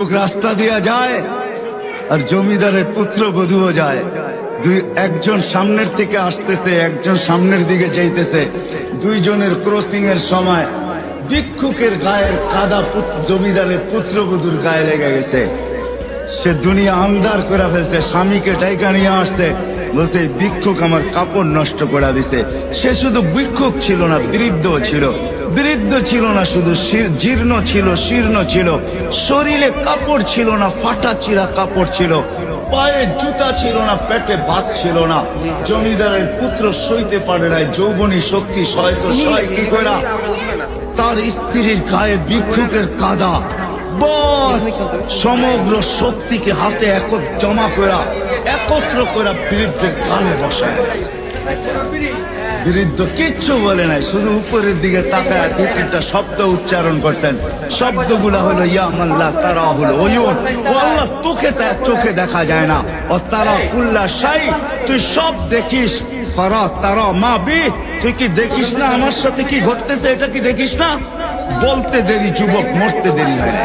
রাস্তা দিয়া যায় আর জমিদারের পুত্র বধুও যায়। দুই একজন সামনের থেকে আসতেছে, একজন সামনের দিকে যাইতেছে। দুইজনের ক্রসিং এর সময় ভিক্ষুকের গায়ের কাদা জমিদারের পুত্রবধূর গায়ে লেগে গেছে। সে দুনিয়া আমদার করে ফেলছে, স্বামীকে ডাইকা নিয়ে আসছে। বলছে, "এই ভিক্ষুক আমার কাপড় নষ্ট করে দিছে। সে শুধু ভিক্ষুক ছিল না বৃদ্ধ ছিল। বৃদ্ধ ছিল না শুধু জীর্ণ ছিল, শীর্ণ ছিল। শরীরে কাপড় ছিল না, ফাটা চিরা কাপড় ছিল। পায়ে জুতা ছিল না, পেটে ভাত ছিল না। জমিদারের পুত্র সইতে পারে না যৌবনী শক্তি সয় তো সয় কি করে? তার স্ত্রীর গায়ে ভিক্ষুকের কাদা। বস, সমগ্র শক্তিকে হাতে এক জমা করা একত্র করা বৃদ্ধের গালে বসায়। বৃদ্ধ কিচ্ছু বলে নাই, শুধু উপরের দিকে তাকায় দু তিনটা শব্দ উচ্চারণ করছেন। শব্দগুলা হলো, ইয়া মাল্লা তারা হলো ওয়ুন ও আল্লাহ তোকে তা চোখে দেখা যায় না। ও তারা কুল্লা সাই তুই সব দেখিস। ফারা তারা মা বি, তুই কি দেখিস না? আমার সাথে কি ঘটতেছে? এটা কি দেখিস না? বলতে দেরি, যুবক, মরতে দেরি হয় না।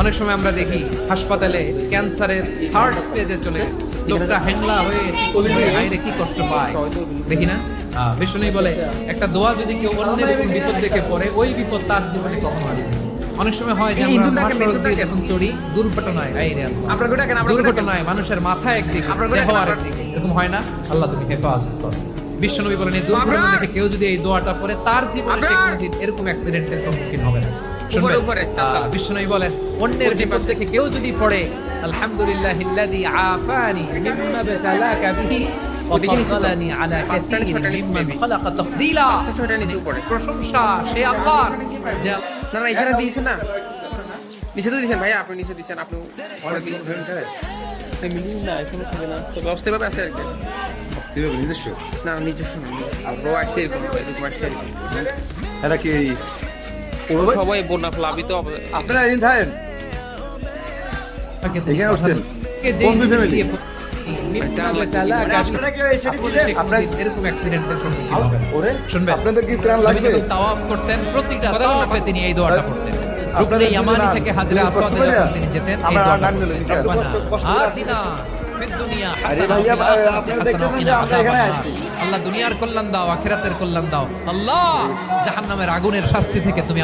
অনেক সময় আমরা দেখি হাসপাতালে ক্যান্সারের থার্ড স্টেজে চলে লোকটা হ্যাংলা হয়ে হাইরে কি কষ্ট পায়? দেখি না? বিষ্ণু বলে একটা দোয়া যদি কেউ অন্যের বিপদ দেখে পড়ে ওই বিপদ তার জীবনে কখনো আসবে? অনেক সময় হয় যে আমরা মহাসড়ক দিয়ে যখন চড়ি দুর্ঘটনায় রে দুর্ঘটনায় মানুষের মাথা একদিকে দেহ? আরেকদিকে। এরকম হয় না? আল্লাহ তুমি হেফাজত করো। বিশ্বনবী বলেন এই দুর্ঘটনা দেখে কেউ যদি এই দোয়াটা পড়ে তার জীবনে সে কোনোদিন এরকম অ্যাক্সিডেন্টের সম্মুখীন হবে না। শুনবেন। বিষ্ণু বলেন কেউ যদি পড়ে আলহামদুলিল্লাহ ইল্লাযী আফানি মিম্মা বাতালাকা বিহি প্রশংসা সে না না এখানে দিয়েছে না। নিচে তো দিয়েছেন ভাই আপনি নিচে দিয়েছেন আপনি আছে আর কি? না নিজস্ব সবাই বন্যা প্লাবিত আপনারা এদিন থাকেন? তিনি এখানে উঠছেন? বন্ধু আপনাদের কি ত্রাণ লাগবে তাওয়াফ করতেন তাওয়াফে এই দোয়াটা পড়তেন। রুকনে ইয়ামানি থেকে না, আসওয়াদে যখন তিনি যেতেন এই দোয়াটা নাম নিলাম, পড়তেন নিচে। রব্বানা কষ্ট- কষ্ট করে আতিনা ফিদ দুনিয়া আরে হাসানা ভাইয়া, ওয়া ফিল আখিরাতি আপনারা হাসানা ওয়া দেখতেছেন কিনা যে আমরা এখানে আযাবান আছি। নার। আল্লাহ দুনিয়ার কল্যাণ দাও আখেরাতের কল্যাণ দাও। আল্লাহ জাহান্নামের আগুনের শাস্তি থেকে তুমি